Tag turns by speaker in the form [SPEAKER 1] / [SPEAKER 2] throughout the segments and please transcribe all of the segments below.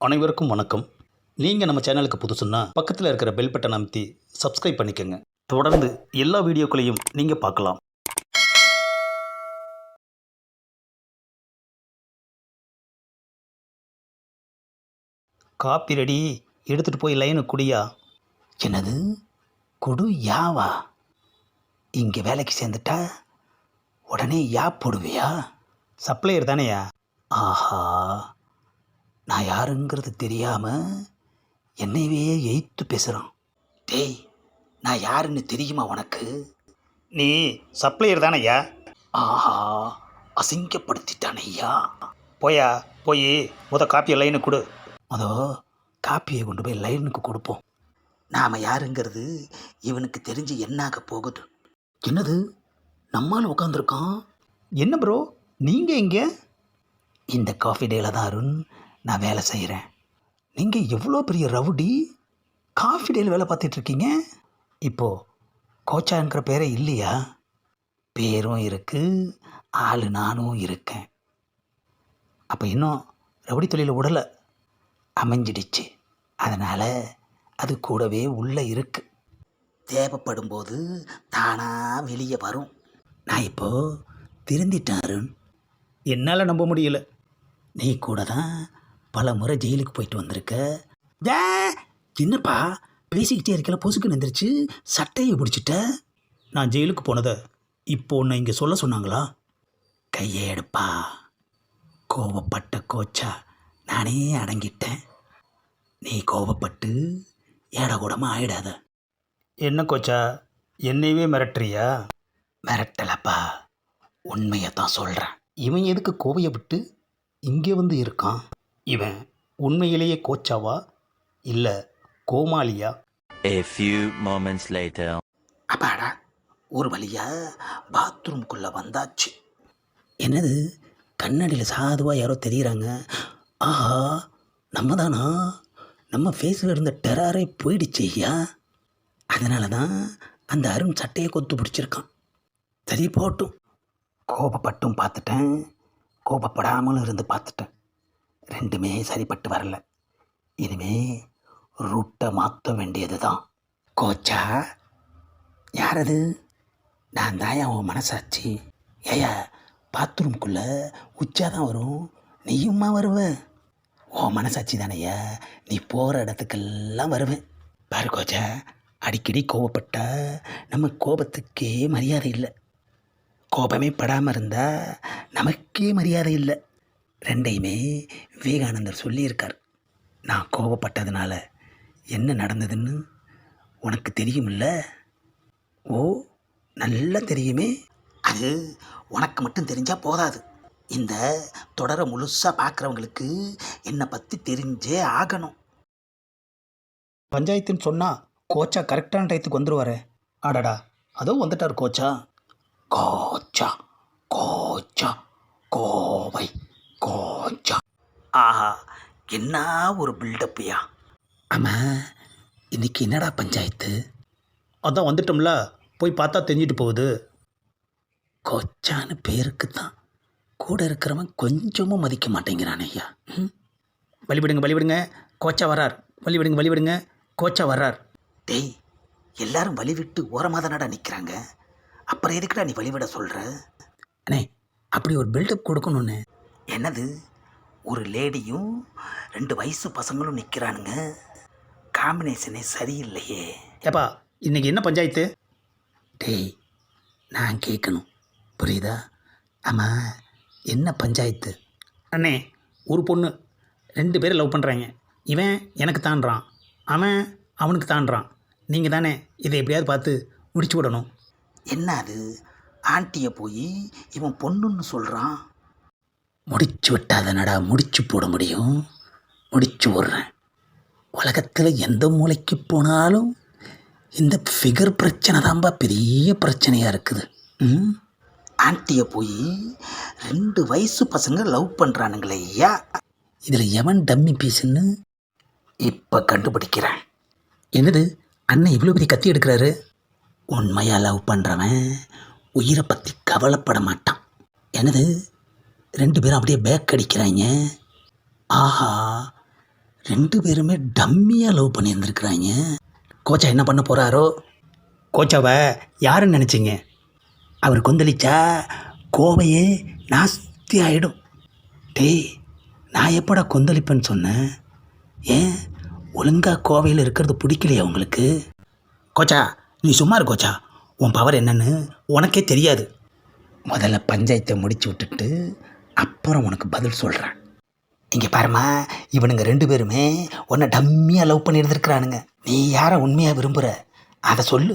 [SPEAKER 1] அனைவருக்கும் வணக்கம். நீங்கள் நம்ம சேனலுக்கு புதுசுன்னா பக்கத்தில் இருக்கிற பெல் பட்டன் அமைத்தி சப்ஸ்கிரைப் பண்ணிக்கோங்க. தொடர்ந்து எல்லா வீடியோக்களையும் நீங்கள் பார்க்கலாம். Coffee ready. எடுத்துகிட்டு போய் லைனு குடியா. என்னது? குடு யாவா? இங்கே வேலைக்கு சேர்ந்துட்டா? உடனே யா போடுவியா? சப்ளையர் தானேயா? ஆஹா. நான் யாருங்கிறது தெரியாமல் என்னையவே எய்த்து பேசுகிறான் டேய் நான் யாருன்னு தெரியுமா உனக்கு? நீ சப்ளையர் தானையா ஆஹா அசிங்கப்படுத்திட்டான் ஐயா. போயா போய் முத காப்பியை லைனுக்கு கொடு. அதோ காப்பியை கொண்டு போய் லைனுக்கு கொடுப்போம். நாம் யாருங்கிறது இவனுக்கு தெரிஞ்சு என்னாக போகுது? என்னது? நம்மால் உட்காந்துருக்கான் என்ன ப்ரோ நீங்கள் எங்கே இந்த காஃபி டேல தான் அருண் நான் வேலை செய்கிறேன். நீங்கள் எவ்வளோ பெரிய ரவுடி? காஃபி டேல வேலை பார்த்துட்ருக்கீங்க இப்போது கோச்சாங்கிற பேரே இல்லையா? பேரும் இருக்குது ஆள் நானும் இருக்கேன். அப்போ இன்னும் ரவுடி தொழில் விடலை அமைஞ்சிடுச்சு. அதனால் அது கூடவே உள்ளே இருக்குது தேவைப்படும் போது தானாக வெளியே வரும். நான் இப்போது திருந்திட்டேன் அருண். என்னால் நம்ப முடியல. நீ கூட தான் பல முறை ஜெயிலுக்கு போயிட்டு வந்திருக்க? ஏ என்னப்பா? பேசிக்கிட்டே இருக்கல பொசுக்கு நிந்திருச்சு சட்டையை பிடிச்சிட்ட? நான் ஜெயிலுக்கு போனதை இப்போ உன்னை இங்கே சொல்ல சொன்னாங்களா? கையை எடுப்பா. கோவப்பட்ட கோச்சா நானே அடங்கிட்டேன். நீ கோவப்பட்டு ஏடகூடமாக ஆயிடாத. என்ன கோச்சா என்னையவே மிரட்டுறியா? மிரட்டலப்பா. உண்மையை தான் சொல்கிறேன் இவன் எதுக்கு கோவையை விட்டு இங்கே வந்து இருக்கான்? இவன் உண்மையிலேயே கோச்சாவா இல்லை கோமாளியா?
[SPEAKER 2] A few moments later.
[SPEAKER 1] அப்பாடா ஒரு வழியா பாத்ரூம்குள்ளே வந்தாச்சு. என்னது கண்ணாடியில் சாதுவாக யாரோ தெரியுறாங்க? ஆஹா நம்ம தானா நம்ம ஃபேஸில் இருந்த டெராரே போயிடுச்சு ஐயா. அதனால தான் அந்த அருண் சட்டையை கொத்து பிடிச்சிருக்கான். சரி போட்டும். கோபப்பட்டும் பார்த்துட்டேன். கோபப்படாமலும் இருந்து பார்த்துட்டேன். ரெண்டுமே சரிப்பட்டு வரல. இனிமே ரூட்டை மாற்ற வேண்டியது தான் கோச்சா யார் அது நான் தான் உன் மனசாட்சி. ஏயா பாத்ரூம்குள்ளே உச்சா தான் வரும் நீயும்மா வருவ? உன் மனசாட்சி தானையா நீ போகிற இடத்துக்கெல்லாம் வருவேன் பாரு கோச்சா அடிக்கடி கோபப்பட்டா நம்ம கோபத்துக்கே மரியாதை இல்லை. கோபமே படாமல் இருந்தால் நமக்கே மரியாதை இல்லை. ரெண்டையுமே விவேகானந்தர் சொல்லியிருக்கார். நான் கோபப்பட்டதுனால என்ன நடந்ததுன்னு உனக்கு தெரியுமில்ல? ஓ நல்லா தெரியுமே. அது உனக்கு மட்டும் தெரிஞ்சால் போதாது. இந்த தொடரை முழுசாக பார்க்குறவங்களுக்கு என்னை பற்றி தெரிஞ்சே ஆகணும். பஞ்சாயத்துன்னு சொன்னால் கோச்சா கரெக்டான டயத்துக்கு வந்துடுவார் ஆடாடா அதோ வந்துட்டார் கோச்சா. கோச்சா கோச்சா கோவை. என்ன ஒரு பில்டப்யா ஆமாம் இன்னைக்கு என்னடா பஞ்சாயத்து? அதான் வந்துட்டோம்ல போய் பார்த்தா தெரிஞ்சிட்டு போகுது. கொச்சான்னு பேருக்கு தான் கூட இருக்கிறவன் கொஞ்சமும் மதிக்க மாட்டேங்கிறான் ஐயா. ம்? வழிவிடுங்க வழிவிடுங்க. கோச்சா வர்றார். வழிவிடுங்க வழிவிடுங்க. கோச்சா வர்றார். டேய் எல்லாரும் வழிவிட்டு ஓரமாக தானடா நிற்கிறாங்க அப்புறம் எதுக்குடா நீ வழிவிட சொல்கிற அண்ணே அப்படி ஒரு பில்டப் கொடுக்கணும்னு. என்னது? ஒரு லேடியும் ரெண்டு வயசு பசங்களும் நிற்கிறானுங்க காம்பினேஷனே சரியில்லையே. ஏப்பா இன்னைக்கு என்ன பஞ்சாயத்து? டேய் நான் கேட்கணும். புரியுதா? ஆமாம் என்ன பஞ்சாயத்து? அண்ணே ஒரு பொண்ணு. ரெண்டு பேரும் லவ் பண்ணுறாங்க இவன் எனக்கு தாண்டுறான் அவன் அவனுக்கு தாண்டுறான் நீங்கள் தானே இதை எப்படியாவது பார்த்து முடிச்சு விடணும். என்ன அது? ஆண்டியை போய் இவன் பொண்ணுன்னு சொல்கிறான் முடிச்சு விட்டாதனடா முடிச்சு போட முடியும்? முடிச்சு விட்றேன் உலகத்தில் எந்த மூலைக்கு போனாலும் இந்த ஃபிகர் பிரச்சனை தான்ப்பா பெரிய பிரச்சனையாக இருக்குது. ம்? ஆண்டியை போய் ரெண்டு வயசு பசங்க லவ் பண்ணுறானுங்களே ஐயா. இதில் எவன் டம்மி பீஸுன்னு இப்போ கண்டுபிடிக்கிறேன். என்னது? அண்ணன் இவ்வளோ பெரிய கத்தி எடுக்கிறாரு? உண்மையாக லவ் பண்ணுறவன் உயிரை பற்றி கவலைப்பட மாட்டான். எனது ரெண்டு பேரும் அப்படியே பேக் அடிக்கிறாங்க. ஆஹா ரெண்டு பேருமே டம்மியாக லவ் பண்ணியிருந்துருக்குறாங்க. கோச்சா என்ன பண்ண போகிறாரோ கோச்சாவை யாருன்னு நினச்சிங்க? அவர் கொந்தளிச்சா கோவையே நாஸ்தி ஆகிடும் டேய் நான் எப்படா கொந்தளிப்பேன்னு சொன்னேன்? ஏன்? ஒழுங்காக கோவையில் இருக்கிறது பிடிக்கலையா உங்களுக்கு? கோச்சா நீ சும்மா இரு கோச்சா. உன் பவர் என்னன்னு உனக்கே தெரியாது. முதல்ல பஞ்சாயத்தை முடிச்சு விட்டுட்டு அப்புறம் உனக்கு பதில் சொல்கிறேன் இங்கே பாருமா இவனுங்க ரெண்டு பேருமே உன்னை டம்மியாக லவ் பண்ணி இருந்திருக்கிறானுங்க நீ யாரை உண்மையாக விரும்புகிற அதை சொல்லு.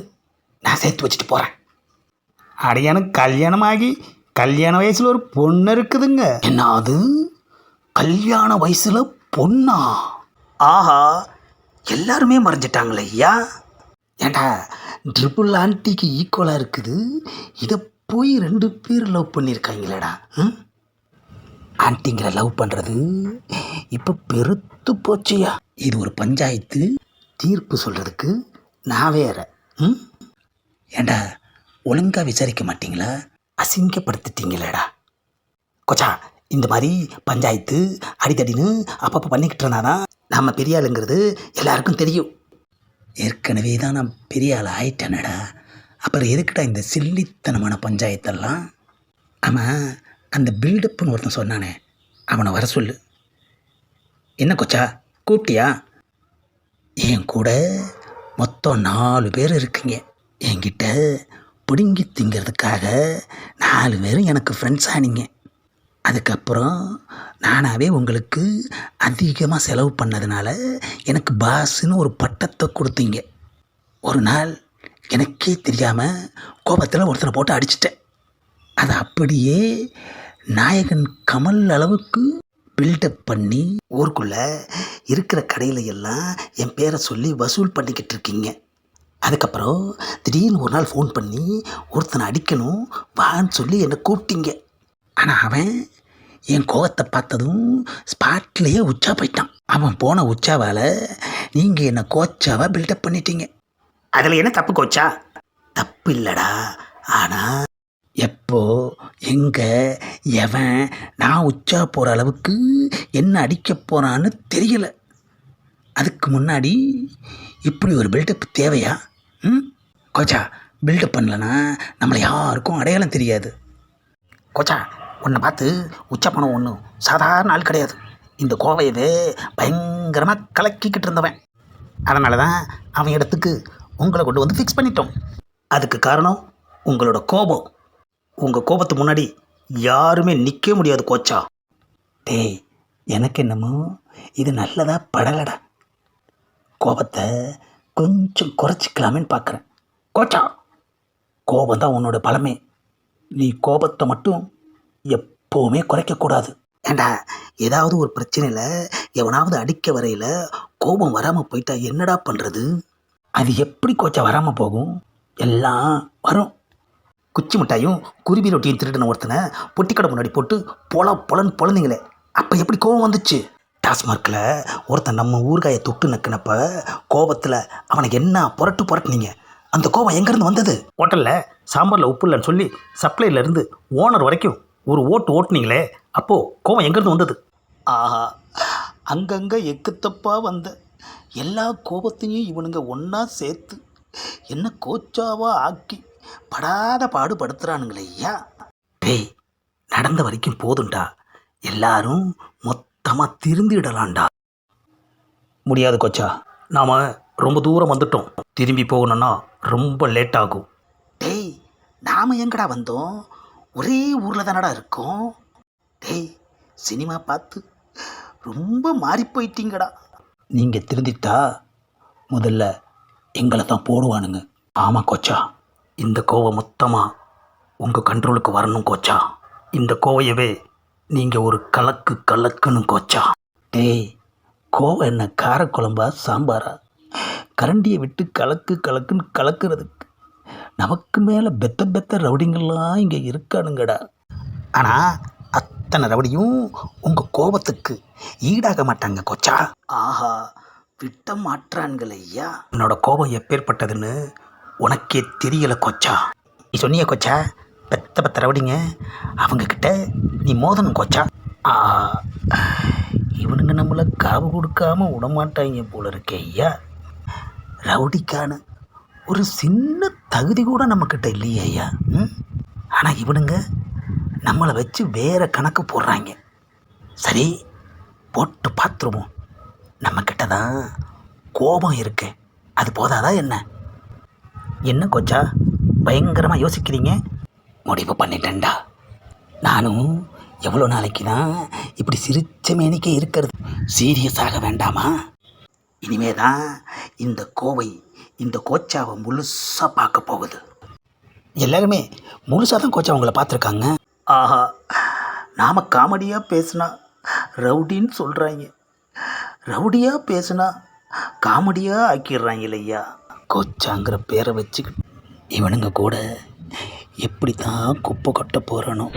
[SPEAKER 1] நான் சேர்த்து வச்சுட்டு போகிறேன் அடையானுக்கு கல்யாணம் ஆகி கல்யாண வயசில் ஒரு பொண்ணு இருக்குதுங்க. என்ன அது கல்யாண வயசில் பொண்ணா? ஆஹா எல்லாருமே மறைஞ்சிட்டாங்களே ஐயா. ஏண்டா ட்ரிபிள் ஆன்ட்டிக்கு ஈக்குவலாக இருக்குது. இதை போய் ரெண்டு பேர் லவ் பண்ணியிருக்காங்களேடா. ம்? ஆன்ட்டிங்கிற லவ் பண்ணுறது இப்போ பெருத்து போச்சியா? இது ஒரு பஞ்சாயத்து. தீர்ப்பு சொல்கிறதுக்கு நான் வேற. ம்? ஏண்டா ஒழுங்காக விசாரிக்க மாட்டிங்களா? அசிங்கப்படுத்திட்டீங்களேடா. கொச்சா இந்த மாதிரி பஞ்சாயத்து அடித்தடின்னு அப்பப்போ பண்ணிக்கிட்டு இருந்தாதான் நம்ம பெரிய ஆளுங்கிறது எல்லாருக்கும் தெரியும். ஏற்கனவே தான் நான் பெரிய ஆள் ஆயிட்டேனடா. அப்புறம் எதுக்குடா இந்த சில்லித்தனமான பஞ்சாயத்தெல்லாம்? ஆமாம் அந்த பில்டப்புன்னு ஒருத்தன் சொன்னானே அவனை வர சொல்லு. என்ன கொச்சா கூப்பிட்டியா? என் கூட மொத்தம் நாலு பேர் இருக்கீங்க. என்கிட்ட பிடுங்கி திங்கிறதுக்காக நாலு பேரும் எனக்கு ஃப்ரெண்ட்ஸ் ஆனீங்க. அதுக்கப்புறம் நானாகவே உங்களுக்கு அதிகமாக செலவு பண்ணதுனால எனக்கு பாஸ்ன்னு ஒரு பட்டத்தை கொடுத்தீங்க. ஒரு நாள் எனக்கே தெரியாமல் கோபத்தில் ஒருத்தரை போட்டு அடிச்சிட்டேன். அதை அப்படியே நாயகன் கமல் அளவுக்கு பில்டப் பண்ணி ஊருக்குள்ளே இருக்கிற கடையில் எல்லாம் என் பேரை சொல்லி வசூல் பண்ணிக்கிட்டு இருக்கீங்க. அதுக்கப்புறம் திடீர்னு ஒரு நாள் ஃபோன் பண்ணி ஒருத்தனை அடிக்கணும் வான்னு சொல்லி என்னை கூப்பிட்டீங்க. ஆனால் அவன் என் கோவத்தை பார்த்ததும் ஸ்பாட்லேயே உச்சா போயிட்டான். அவன் போன உச்சாவால் நீங்கள் என்னை கோச்சாவாக பில்டப் பண்ணிட்டீங்க. அதில் என்ன தப்பு கோச்சா? தப்பு இல்லைடா. ஆனால் எப்போ எங்கே எவன் நான் உச்சா போகிற அளவுக்கு என்ன அடிக்க போகிறான்னு தெரியல. அதுக்கு முன்னாடி இப்படி ஒரு பில்டப் தேவையா? ம்? கோச்சா பில்டப் பண்ணலன்னா நம்மளை யாருக்கும் அடையாளம் தெரியாது. கோச்சா உன்னை பார்த்து உச்சா பணம் ஒன்று சாதாரண ஆள் கிடையாது. இந்த கோவையவே பயங்கரமாக கலக்கிக்கிட்டு இருந்தவன். அதனால தான் அவன் இடத்துக்கு உங்களை கொண்டு வந்து ஃபிக்ஸ் பண்ணிட்டோம். அதுக்கு காரணம் உங்களோட கோபம். உங்கள் கோபத்துக்கு முன்னாடி யாருமே நிற்க முடியாது கோச்சா. டேய் எனக்கு என்னமோ இது நல்லதாக படலடா. கோபத்தை கொஞ்சம் குறைச்சிக்கலாமேன்னு பார்க்குறேன் கோச்சா கோபம் தான் உன்னோட பலமே. நீ கோபத்தை மட்டும் எப்போவுமே குறைக்கக்கூடாது. ஏண்டா ஏதாவது ஒரு பிரச்சனையில் எவனாவது அடிக்க வரையில் கோபம் வராமல் போயிட்டா என்னடா பண்ணுறது அது எப்படி கோச்சா வராமல் போகும்? எல்லாம் வரும். குச்சி மிட்டாயும் குருவி ரொட்டியும் திருடின ஒருத்தனை பொட்டிக்கடை முன்னாடி போட்டு பொல பொலன்னு பொழந்தீங்களே அப்போ எப்படி கோவம் வந்துச்சு? டாஸ்மார்க்கில் ஒருத்தன் நம்ம ஊறுகாயை தொட்டு நக்கினப்ப கோபத்தில் அவனுக்கு என்ன புரட்டு புரட்டுனீங்க? அந்த கோபம் எங்கேருந்து வந்தது? ஹோட்டலில் சாம்பாரில் உப்பு இல்லைன்னு சொல்லி சப்ளைலேருந்து ஓனர் வரைக்கும் ஒரு ஓட்டு ஓட்டுனீங்களே அப்போது கோபம் எங்கேருந்து வந்தது? ஆஹா அங்கங்கே எக்குத்தப்பாக வந்த எல்லா கோபத்தையும் இவனுங்க ஒன்றா சேர்த்து என்ன கோச்சாவாக ஆக்கி படாத பாடுபடுத்துகிறானுங்களே ஐயா. டேய் நடந்த வரைக்கும் போதும்டா எல்லாரும் மொத்தமாக திருந்திடலாம்டா. முடியாது கோச்சா நாம் ரொம்ப தூரம் வந்துட்டோம். திரும்பி போகணுன்னா ரொம்ப லேட் ஆகும் டேய் நாம் எங்கடா வந்தோம்? ஒரே ஊரில் தானடா இருக்கோம். டேய் சினிமா பார்த்து ரொம்ப மாறி போயிட்டீங்கடா. நீங்கள் திருந்திட்டா முதல்ல எங்களை தான் போடுவானுங்க. ஆமாம் கோச்சா. இந்த கோவை மொத்தமாக உங்கள் கண்ட்ரோலுக்கு வரணும் கோச்சா? இந்த கோவையவே நீங்கள் ஒரு கலக்கு கலக்குன்னு கோச்சா? டேய் கோவை என்ன? காரக்குழம்பா சாம்பாரா? கரண்டியை விட்டு கலக்கு கலக்குன்னு கலக்கிறதுக்கு நமக்கு மேலே பெத்த பெத்த ரவுடிங்கெல்லாம் இங்கே இருக்கானுங்கடா. ஆனால் அத்தனை ரவுடியும் உங்கள் கோபத்துக்கு ஈடாக மாட்டாங்க கோச்சா. ஆஹா விட்ட மாற்றான்கள் ஐயா. என்னோட கோபம் எப்பேற்பட்டதுன்னு உனக்கே தெரியல கொச்சா. நீ சொன்னிய கொச்சா பெத்த பெத்த ரவுடிங்க. அவங்கக்கிட்ட நீ மோதணும் கொச்சா. ஆ இவனுங்க நம்மளை காவு கொடுக்காம விடமாட்டாங்க போல இருக்கே ஐயா. ரவுடிக்கான ஒரு சின்ன தகுதி கூட நம்மக்கிட்ட இல்லையே ஐயா. ம்? ஆனால் இவனுங்க நம்மளை வச்சு வேற கணக்கு போடுறாங்க சரி போட்டு பார்த்துருவோம் நம்மக்கிட்ட தான் கோபம் இருக்கு. அது போதாதா என்ன? என்ன கொச்சா? பயங்கரமாக யோசிக்கிறீங்க? முடிவு பண்ணிட்டேன்டா. நானும் எவ்வளோ நாளைக்கு தான் இப்படி சிரிச்ச மேனிக்கே இருக்கிறது. சீரியஸ் ஆக வேண்டாமா? இனிமே தான் இந்த கோவை இந்த கோச்சாவை முழுசாக பார்க்க போகுது. எல்லாருமே முழுசாக தான் கோச்சா உங்களை பார்த்துருக்காங்க. ஆஹா நாம் காமெடியாக பேசுனா ரவுடின்னு சொல்கிறாங்க ரவுடியாக பேசுனா காமெடியாக ஆக்கிடுறாங்க இல்லையா? கோச்சாங்கிற பேரை வச்சுக்கிட்டு இவனுங்க கூட எப்படி தான் குப்பை கொட்ட போகிறனோ